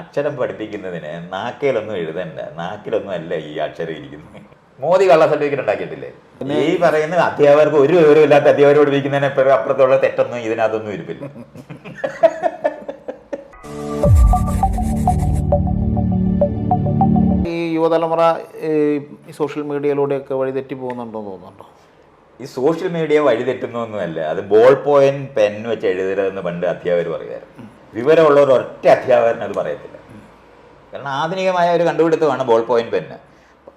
അക്ഷരം പഠിപ്പിക്കുന്നതിന് നാക്കിലൊന്നും എഴുതണ്ട. നാക്കിലൊന്നും അല്ല ഈ അക്ഷരം ഇരിക്കുന്നത്. മോദി കള്ള സർട്ടിഫിക്കറ്റ് ഉണ്ടാക്കിയിട്ടില്ലേ? ഈ പറയുന്ന അധ്യാപകർക്ക് ഒരു വിവരം ഇല്ലാത്ത അധ്യാപകർ പഠിപ്പിക്കുന്നതിന് അപ്പുറത്തുള്ള തെറ്റൊന്നും ഇതിനകത്തൊന്നും ഇരിപ്പില്ല. ഈ യുവതലമുറ ഈ സോഷ്യൽ മീഡിയയിലൂടെയൊക്കെ വഴിതെറ്റി പോകുന്നുണ്ടോ തോന്നുന്നുണ്ടോ? ഈ സോഷ്യൽ മീഡിയ വഴിതെറ്റുന്നൊന്നുമല്ല അത് ബോൾ പോയിന്റ് പെൻ വെച്ച് എഴുതരുതെന്ന് പണ്ട് അധ്യാപകർ പറയുമായിരുന്നു. വിവരമുള്ള ഒരു ഒറ്റ അധ്യാപകരന് അത് പറയത്തില്ല. കാരണം ആധുനികമായ ഒരു കണ്ടുപിടുത്തമാണ് ബോൾ പോയിന്റ് പെന്ന്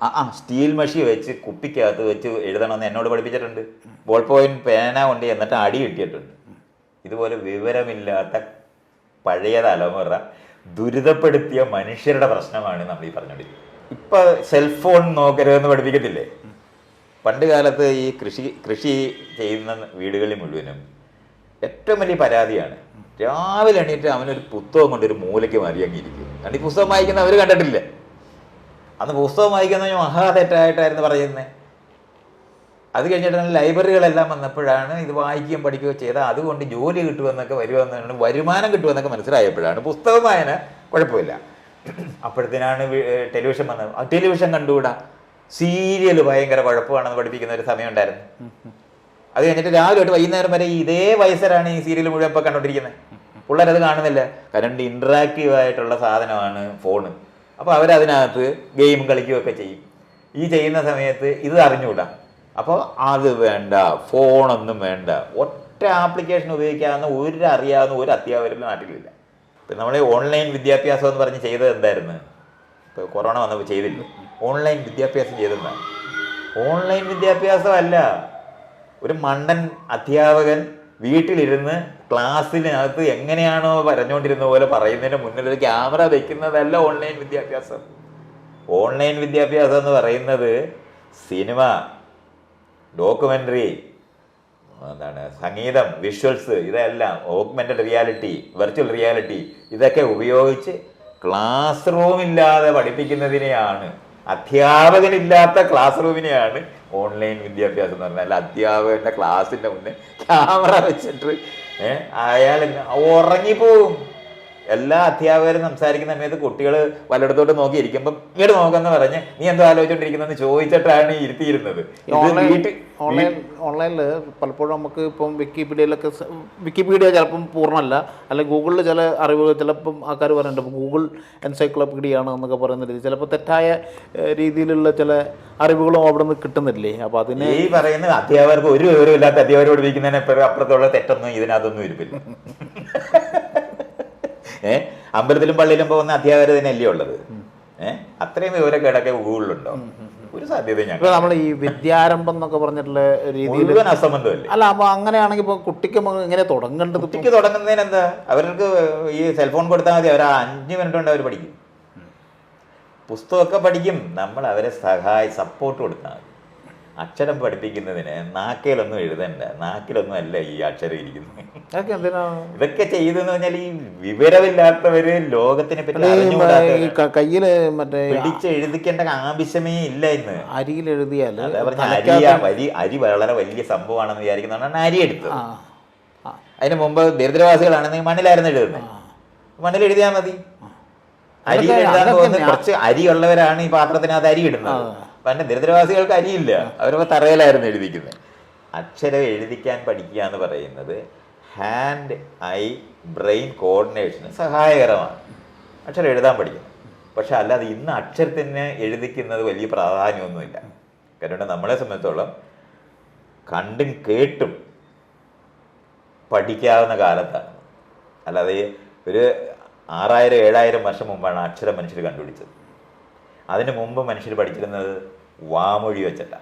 ആ ആ സ്റ്റീൽ മഷി വെച്ച് കുപ്പിക്കകത്ത് വെച്ച് എഴുതണമെന്ന് എന്നോട് പഠിപ്പിച്ചിട്ടുണ്ട്. ബോൾ പോയിന്റ് പേന കൊണ്ട് എന്നിട്ട് അടി കിട്ടിയിട്ടുണ്ട്. ഇതുപോലെ വിവരമില്ലാത്ത പഴയ തലമുറ ദുരിതപ്പെടുത്തിയ മനുഷ്യരുടെ പ്രശ്നമാണ് നമ്മൾ ഈ പറഞ്ഞുകൊണ്ടിരിക്കുന്നത് ഇപ്പൊ സെൽഫോൺ നോക്കരുതെന്ന് പഠിപ്പിക്കത്തില്ലേ? പണ്ട് കാലത്ത് ഈ കൃഷി കൃഷി ചെയ്യുന്ന വീടുകളിൽ മുഴുവനും ഏറ്റവും വലിയ പരാതിയാണ് രാവിലെ എണീറ്റ് അവനൊരു പുസ്തകം കൊണ്ട് ഒരു മൂലയ്ക്ക് മാറി ഈ പുസ്തകം വായിക്കുന്ന അവർ കണ്ടിട്ടില്ല? അന്ന് പുസ്തകം വായിക്കുന്ന മഹാതെറ്റായിട്ടായിരുന്നു പറയുന്നത് അത് കഴിഞ്ഞിട്ടാണ് ലൈബ്രറികളെല്ലാം വന്നപ്പോഴാണ് ഇത് വായിക്കുകയും പഠിക്കുകയും ചെയ്താൽ അതുകൊണ്ട് ജോലി കിട്ടുമെന്നൊക്കെ വരുമെന്നാണ് വരുമാനം കിട്ടുമെന്നൊക്കെ മനസ്സിലായപ്പോഴാണ് പുസ്തകം വായന കുഴപ്പമില്ല. അപ്പോഴത്തേനാണ് ടെലിവിഷൻ വന്നത്. ടെലിവിഷൻ കണ്ടുകൂടാ? സീരിയൽ ഭയങ്കര കുഴപ്പമാണെന്ന് പഠിപ്പിക്കുന്ന ഒരു സമയം ഉണ്ടായിരുന്നു. അത് കഴിഞ്ഞിട്ട് രാവിലെ തൊട്ട് വൈകുന്നേരം വരെ ഇതേ വയസ്സരാണ് ഈ സീരിയൽ മുഴുവൻ ഇപ്പൊ കണ്ടോണ്ടിരിക്കുന്നത് പിള്ളേരത് കാണുന്നില്ല. കാരണം ഇന്ററാക്റ്റീവ് ആയിട്ടുള്ള സാധനമാണ് ഫോണ് അപ്പോൾ അവരതിനകത്ത് ഗെയിം കളിക്കുകയൊക്കെ ചെയ്യും. ഈ ചെയ്യുന്ന സമയത്ത് ഇത് അറിഞ്ഞുകൂടാ. അപ്പോൾ അത് വേണ്ട ഫോണൊന്നും വേണ്ട. ഒറ്റ ആപ്ലിക്കേഷൻ ഉപയോഗിക്കാവുന്ന ഒരു അറിയാവുന്ന ഒരു അധ്യാപകരും നാട്ടിലില്ല. ഇപ്പം നമ്മൾ ഓൺലൈൻ വിദ്യാഭ്യാസം എന്ന് പറഞ്ഞ് ചെയ്തത് എന്തായിരുന്നു? ഇപ്പോൾ കൊറോണ വന്നപ്പോൾ ചെയ്തില്ല? ഓൺലൈൻ വിദ്യാഭ്യാസം ചെയ്തെന്താണ് ഓൺലൈൻ വിദ്യാഭ്യാസം അല്ല. ഒരു മണ്ടൻ അധ്യാപകൻ വീട്ടിലിരുന്ന് ക്ലാസ്സിനകത്ത് എങ്ങനെയാണോ പറഞ്ഞുകൊണ്ടിരുന്ന പോലെ പറയുന്നതിന് മുന്നിൽ ഒരു ക്യാമറ വെക്കുന്നതല്ല ഓൺലൈൻ വിദ്യാഭ്യാസം. ഓൺലൈൻ വിദ്യാഭ്യാസം എന്ന് പറയുന്നത് സിനിമ ഡോക്യുമെന്ററി എന്താണ് സംഗീതം വിഷ്വൽസ് ഇതെല്ലാം ഓഗ്മെന്റഡ് റിയാലിറ്റി വെർച്വൽ റിയാലിറ്റി ഇതൊക്കെ ഉപയോഗിച്ച് ക്ലാസ് റൂമില്ലാതെ പഠിപ്പിക്കുന്നതിനെയാണ് അധ്യാപകനില്ലാത്ത ക്ലാസ് റൂമിനെയാണ് ഓൺലൈൻ വിദ്യാഭ്യാസം എന്ന് പറഞ്ഞാൽ അധ്യാപകന്റെ ക്ലാസ്സിന്റെ മുന്നേ ക്യാമറ വെച്ചിട്ട് അയാൾ ഉറങ്ങിപ്പോവും. എല്ലാ അധ്യാപകരും സംസാരിക്കുന്ന സമയത്ത് കുട്ടികൾ വല്ലയിടത്തോട്ട് നോക്കി ഇരിക്കുമ്പോൾ ഇങ്ങോട്ട് നോക്കുന്ന പറഞ്ഞ് നീ എന്തോ ആലോചിച്ചോണ്ടിരിക്കുന്നെന്ന് ചോദിച്ചിട്ടാണ് ഈ ഇരുത്തിയിരുന്നത്. ഓൺലൈൻ ഓൺലൈനിൽ പലപ്പോഴും നമുക്ക് ഇപ്പം വിക്കിപീഡിയയിലൊക്കെ വിക്കിപീഡിയ ചിലപ്പം പൂർണമല്ല അല്ലെങ്കിൽ ഗൂഗിളിൽ ചില അറിവുകൾ ചിലപ്പം ആൾക്കാർ പറയുന്നുണ്ട്. ഗൂഗിൾ എൻസൈക്ലോപീഡിയാണ് എന്നൊക്കെ പറയുന്ന രീതി. ചിലപ്പോൾ തെറ്റായ രീതിയിലുള്ള ചില അറിവുകളും അവിടെ നിന്ന് കിട്ടുന്നില്ലേ? അപ്പോൾ അതിന് ഈ പറയുന്ന അധ്യാപകർക്ക് ഒരു വിവരമില്ലാത്ത ഇല്ലാത്ത അധ്യാപകർ പഠിപ്പിക്കുന്നതിന് അപ്പുറത്തുള്ള തെറ്റൊന്നും ഇതിനകത്തൊന്നും ഇരിപ്പില്ല. ഏ? അമ്പലത്തിലും പള്ളിയിലും പോകുന്ന അധ്യാപകർ തന്നെയല്ലേ ഉള്ളത്. ഏഹ് അത്രയും വിവരക്കേടൊക്കെ ഗൂഗിളിലുണ്ടോ? ഒരു സാധ്യത ഞാൻ നമ്മൾ ഈ വിദ്യാരംഭം എന്നൊക്കെ പറഞ്ഞിട്ടുള്ള രീതിയിൽ അസംബന്ധമല്ലേ? അല്ല അപ്പൊ അങ്ങനെയാണെങ്കിൽ ഇപ്പൊ കുട്ടിക്ക് ഇങ്ങനെ തുടങ്ങേണ്ടത് കുട്ടിക്ക് തുടങ്ങുന്നതിന് എന്താ അവർക്ക് ഈ സെൽഫോൺ കൊടുത്താൽ മതി. അവർ അഞ്ച് മിനിറ്റ് കൊണ്ട് അവർ പഠിക്കും. പുസ്തകമൊക്കെ പഠിക്കും. നമ്മൾ അവരെ സഹായി സപ്പോർട്ട് കൊടുത്താൽ മതി. അക്ഷരം പഠിപ്പിക്കുന്നതിന് നാക്കിലൊന്നും എഴുതണ്ട. നാക്കിലൊന്നും അല്ല ഈ അക്ഷരം ഇരിക്കുന്നത്. ഇതൊക്കെ ചെയ്തെന്ന് പറഞ്ഞാൽ ഈ വിവരമില്ലാത്തവര് ലോകത്തിനെ പറ്റി കയ്യിൽ മറ്റേ പിടിച്ച് എഴുതിക്കേണ്ട ആവശ്യമേ ഇല്ല ഇന്ന്. അരിയിൽ എഴുതിയാൽ അരി വരി അരി വളരെ വലിയ സംഭവമാണെന്ന് വിചാരിക്കുന്നതാണ് അരി എടുത്തത്. അതിന് മുമ്പ് ദരിദ്രവാസികളാണെന്ന് മണ്ണിലായിരുന്നു എഴുതുന്നത് മണ്ണിൽ എഴുതിയാൽ മതി. അരി എഴുതാൻ പോകുന്ന കുറച്ച് അരി ഉള്ളവരാണ് ഈ പാത്രത്തിനകത്ത് അരി ഇടുന്നത്. പണ്ട് ദരിദ്രവാസികൾക്ക് അരിയില്ല. അവരപ്പോ തറയിലായിരുന്നു എഴുതിക്കുന്നത് അക്ഷരം എഴുതിക്കാൻ പഠിക്കുക എന്ന് പറയുന്നത് ഹാൻഡ് ഐ ബ്രെയിൻ കോർഡിനേഷന് സഹായകരമാണ്. അക്ഷരം എഴുതാൻ പഠിക്കുന്നത് പക്ഷെ അല്ലാതെ ഇന്ന് അക്ഷരത്തിന് എഴുതിക്കുന്നത് വലിയ പ്രാധാന്യമൊന്നുമില്ല. കാരണം നമ്മളെ സംബന്ധിച്ചോളം കണ്ടും കേട്ടും പഠിക്കാവുന്ന കാലത്താണ്. അല്ലാതെ ഒരു ആറായിരം ഏഴായിരം വർഷം മുമ്പാണ് അക്ഷരം മനുഷ്യർ കണ്ടുപിടിച്ചത്. അതിനു മുമ്പ് മനുഷ്യർ പഠിച്ചിരുന്നത് വാമൊഴി വെച്ചിട്ട.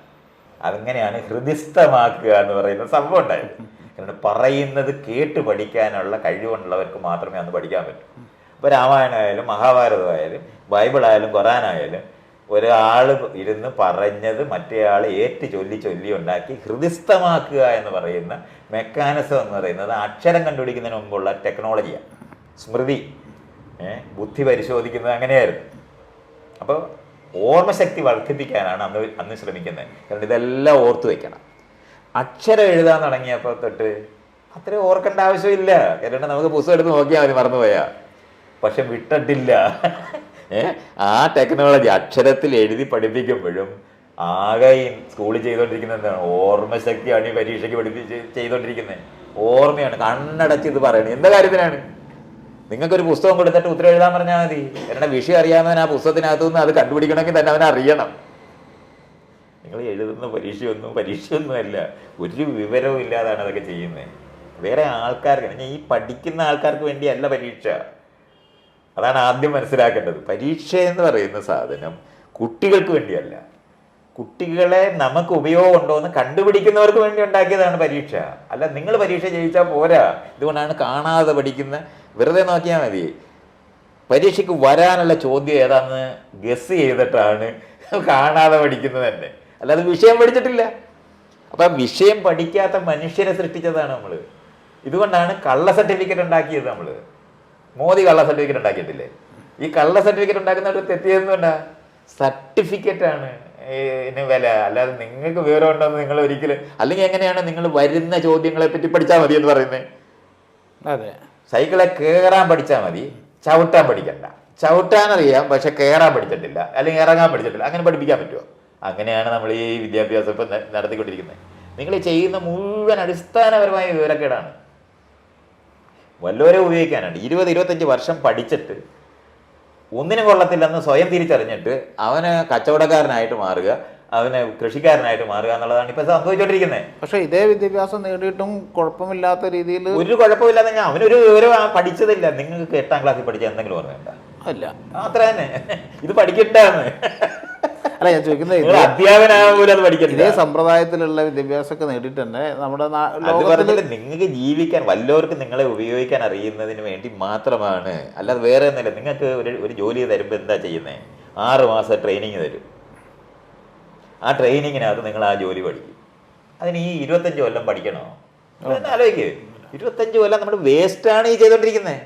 അതെങ്ങനെയാണ് ഹൃദിസ്ഥമാക്കുക എന്ന് പറയുന്ന സംഭവം ഉണ്ടായത്. പറയുന്നത് കേട്ട് പഠിക്കാനുള്ള കഴിവുള്ളവർക്ക് മാത്രമേ അന്ന് പഠിക്കാൻ പറ്റൂ. ഇപ്പോൾ രാമായണമായാലും മഹാഭാരതമായാലും ബൈബിളായാലും ഖുറാനായാലും ഒരാൾ ഇരുന്ന് പറഞ്ഞത് മറ്റേയാൾ ഏറ്റ് ചൊല്ലി ചൊല്ലി ഉണ്ടാക്കി ഹൃദിസ്ഥമാക്കുക എന്ന് പറയുന്ന മെക്കാനിസം എന്ന് പറയുന്നത് അക്ഷരം കണ്ടുപിടിക്കുന്നതിന് മുമ്പുള്ള ടെക്നോളജിയാണ് സ്മൃതി ബുദ്ധി പരിശോധിക്കുന്നത് അങ്ങനെയായിരുന്നു. അപ്പോൾ ഓർമ്മശക്തി വർദ്ധിപ്പിക്കാനാണ് അന്ന് അന്ന് ശ്രമിക്കുന്നത്. കാരണം ഇതെല്ലാം ഓർത്തു വെക്കണം. അക്ഷരം എഴുതാൻ തുടങ്ങിയപ്പോൾ തൊട്ട് അത്രയും ഓർക്കേണ്ട ആവശ്യമില്ല. കാരണം നമുക്ക് പുസ്തകം എടുത്ത് നോക്കിയാൽ മതി മറന്നുപോയാ. പക്ഷെ വിട്ടിട്ടില്ല. ആ ടെക്നോളജി അക്ഷരത്തിൽ എഴുതി പഠിപ്പിക്കുമ്പോഴും ആകെ സ്കൂളിൽ ചെയ്തുകൊണ്ടിരിക്കുന്നത് എന്താണ്? ഓർമ്മശക്തിയാണ് ഈ പരീക്ഷയ്ക്ക് പഠിപ്പിച്ച് ചെയ്തുകൊണ്ടിരിക്കുന്നത് ഓർമ്മയാണ്. കണ്ണടച്ച് ഇത് പറയണത്. എന്താ കാര്യത്തിനാണ്? നിങ്ങൾക്കൊരു പുസ്തകം കൊടുത്തിട്ട് ഉത്തരം എഴുതാൻ പറഞ്ഞാൽ മതി. എന്നെ വിഷയം അറിയാവുന്നവൻ ആ പുസ്തകത്തിനകത്തു നിന്ന് അത് കണ്ടുപിടിക്കണമെങ്കിൽ തന്നെ അവൻ അറിയണം. നിങ്ങൾ എഴുതുന്ന പരീക്ഷയൊന്നും പരീക്ഷയൊന്നുമല്ല. ഒരു വിവരവും ഇല്ലാതാണ് അതൊക്കെ ചെയ്യുന്നത് വേറെ ആൾക്കാർക്ക് ഞാൻ ഈ പഠിക്കുന്ന ആൾക്കാർക്ക് വേണ്ടിയല്ല പരീക്ഷ. അതാണ് ആദ്യം മനസ്സിലാക്കേണ്ടത്. പരീക്ഷ എന്ന് പറയുന്ന സാധനം കുട്ടികൾക്ക് വേണ്ടിയല്ല. കുട്ടികളെ നമുക്ക് ഉപയോഗം ഉണ്ടോ എന്ന് കണ്ടുപിടിക്കുന്നവർക്ക് വേണ്ടി ഉണ്ടാക്കിയതാണ് പരീക്ഷ. അല്ല നിങ്ങൾ പരീക്ഷ ജയിച്ചാൽ പോരാ. ഇതുകൊണ്ടാണ് കാണാതെ പഠിക്കുന്ന വെറുതെ നോക്കിയാൽ മതി. പരീക്ഷയ്ക്ക് വരാനുള്ള ചോദ്യം ഏതാന്ന് ഗസ് ചെയ്തിട്ടാണ് കാണാതെ പഠിക്കുന്നത് തന്നെ അല്ലാതെ വിഷയം പഠിച്ചിട്ടില്ല. അപ്പം വിഷയം പഠിക്കാത്ത മനുഷ്യരെ സൃഷ്ടിച്ചതാണ് നമ്മൾ ഇതുകൊണ്ടാണ് കള്ള സർട്ടിഫിക്കറ്റ് ഉണ്ടാക്കിയത് നമ്മൾ മോദി കള്ള സർട്ടിഫിക്കറ്റ് ഉണ്ടാക്കിയിട്ടില്ലേ? ഈ കള്ള സർട്ടിഫിക്കറ്റ് ഉണ്ടാക്കുന്നവർ തെറ്റിയതെന്ന് സർട്ടിഫിക്കറ്റ് സർട്ടിഫിക്കറ്റാണ് ഇതിന് വില. അല്ലാതെ നിങ്ങൾക്ക് വിവരം ഉണ്ടെന്ന് നിങ്ങൾ ഒരിക്കലും അല്ലെങ്കിൽ എങ്ങനെയാണ് നിങ്ങൾ വരുന്ന ചോദ്യങ്ങളെ പറ്റി പഠിച്ചാൽ മതി എന്ന് പറയുന്നത് അതെ. സൈക്കിളെ കയറാൻ പഠിച്ചാൽ മതി. ചവിട്ടാൻ പഠിക്കണ്ട. ചവിട്ടാൻ അറിയാം പക്ഷെ കയറാൻ പഠിച്ചിട്ടില്ല. അല്ലെങ്കിൽ ഇറങ്ങാൻ പഠിച്ചിട്ടില്ല. അങ്ങനെ പഠിപ്പിക്കാൻ പറ്റുമോ അങ്ങനെയാണ് നമ്മൾ ഈ വിദ്യാഭ്യാസം ഇപ്പം നടത്തിക്കൊണ്ടിരിക്കുന്നത്. നിങ്ങൾ ചെയ്യുന്ന മുഴുവൻ അടിസ്ഥാനപരമായ വിവരക്കേടാണ്. വല്ലവരെ ഉപയോഗിക്കാനാണ് ഇരുപത് ഇരുപത്തഞ്ച് വർഷം പഠിച്ചിട്ട് ഒന്നിനും കൊള്ളത്തില്ലെന്ന് സ്വയം തിരിച്ചറിഞ്ഞിട്ട് അവന് കച്ചവടക്കാരനായിട്ട് മാറുക. അവന് കൃഷിക്കാരനായിട്ട് മാറുക എന്നുള്ളതാണ് ഇപ്പൊ സംഭവിച്ചോണ്ടിരിക്കുന്നത് പക്ഷേ ഇതേ വിദ്യാഭ്യാസം നേടിയിട്ടും കുഴപ്പമില്ലാത്ത രീതിയിൽ ഒരു കുഴപ്പമില്ലാതെ ഞാൻ അവനൊരു വിവരം പഠിച്ചതില്ല. നിങ്ങൾക്ക് എട്ടാം ക്ലാസ്സിൽ പഠിച്ച എന്തെങ്കിലും ഓർമ്മയുണ്ട അല്ല അത്ര തന്നെ. ഇത് പഠിക്കട്ടാന്ന് അല്ല ഞാൻ ചോദിക്കുന്നത് നിങ്ങൾ ഇതേ അധ്യാപനാകൂല അത് പഠിക്കണ്ട. ഇതേ സമ്പ്രദായത്തിലുള്ള വിദ്യാഭ്യാസമൊക്കെ നേടിയിട്ട് തന്നെ നമ്മുടെ നിങ്ങൾക്ക് ജീവിക്കാൻ വല്ലവർക്കും നിങ്ങളെ ഉപയോഗിക്കാൻ അറിയുന്നതിന് വേണ്ടി മാത്രമാണ്. അല്ലാതെ വേറെ ഒന്നുമില്ല. നിങ്ങൾക്ക് ഒരു ഒരു ജോലി തരുമ്പോൾ എന്താ ചെയ്യുന്നത് ആറ് മാസം ട്രെയിനിങ് തരും. ആ ട്രെയിനിങ്ങിനകത്ത് നിങ്ങൾ ആ ജോലി പഠിക്കും. അതിന് ഈ ഇരുപത്തഞ്ച് കൊല്ലം പഠിക്കണോ? ആലോചിക്കേ ആലോചിക്ക്. ഇരുപത്തഞ്ച് കൊല്ലം നമ്മൾ വേസ്റ്റാണ് ഈ ചെയ്തുകൊണ്ടിരിക്കുന്നത്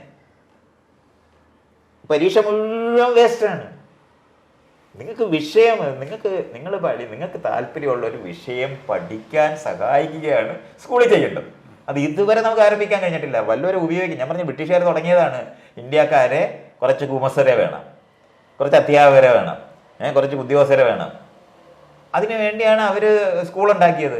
പരീക്ഷ മുഴുവൻ വേസ്റ്റാണ് നിങ്ങൾക്ക് വിഷയം നിങ്ങൾക്ക് നിങ്ങൾ പഠി നിങ്ങൾക്ക് താല്പര്യമുള്ള ഒരു വിഷയം പഠിക്കാൻ സഹായിക്കുകയാണ് സ്കൂളിൽ ചെയ്യേണ്ടത്. അത് ഇതുവരെ നമുക്ക് ആരംഭിക്കാൻ കഴിഞ്ഞിട്ടില്ല. വല്ലവരും ഉപയോഗിക്കും. ഞാൻ പറഞ്ഞു ബ്രിട്ടീഷുകാർ തുടങ്ങിയതാണ്. ഇന്ത്യക്കാരെ കുറച്ച് കുമസരെ വേണം. കുറച്ച് അധ്യാപകരെ വേണം. കുറച്ച് ഉദ്യോഗസ്ഥരെ വേണം. അതിനു വേണ്ടിയാണ് അവർ സ്കൂൾ ഉണ്ടാക്കിയത്.